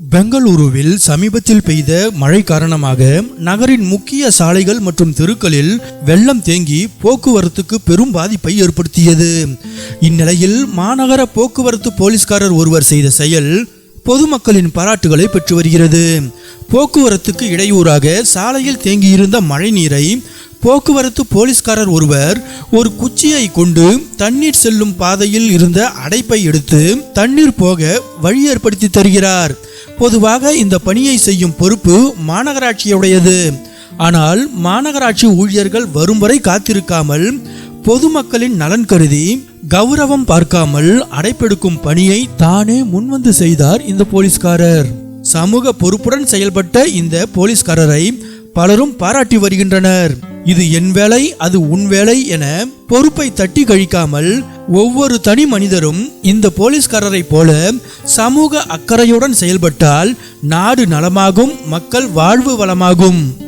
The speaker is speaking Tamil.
பெங்களூருவில் சமீபத்தில் பெய்த மழை காரணமாக நகரின் முக்கிய சாலைகள் மற்றும் தெருக்களில் வெள்ளம் தேங்கி போக்குவரத்துக்கு பெரும் பாதிப்பை ஏற்படுத்தியது. இந்நிலையில் மாநகர போக்குவரத்து போலீஸ்காரர் ஒருவர் செய்த செயல் பொதுமக்களின் பாராட்டுகளை பெற்று வருகிறது. போக்குவரத்துக்கு இடையூறாக சாலையில் தேங்கியிருந்த மழை நீரை போக்குவரத்து போலீஸ்காரர் ஒருவர் ஒரு குச்சியை கொண்டு தண்ணீர் செல்லும் பாதையில் இருந்த அடைப்பை எடுத்து தண்ணீர் போக வழி ஏற்படுத்தி தருகிறார். பொதுவாக இந்த பணியை செய்யும் பொறுப்பு மாநகராட்சியுடையது. ஆனால் மாநகராட்சி ஊழியர்கள் வரும் வரை காத்திருக்காமல் பொதுமக்களின் நலன் கருதி கௌரவம் பார்க்காமல் அடைப்பெடுக்கும் பணியை தானே முன்வந்து செய்தார் இந்த போலீஸ்காரர். சமூக பொறுப்புடன் செயல்பட்ட இந்த போலீஸ்காரரை பலரும் பாராட்டி வருகின்றனர். இது என் வேலை அது உன் வேலை என பொறுப்பை தட்டி கழிக்காமல் ஒவ்வொரு தனி மனிதரும் இந்த போலீஸ்காரரை போல சமூக அக்கறையுடன் செயல்பட்டால் நாடு நலமாகும் மக்கள் வாழ்வு வளமாகும்.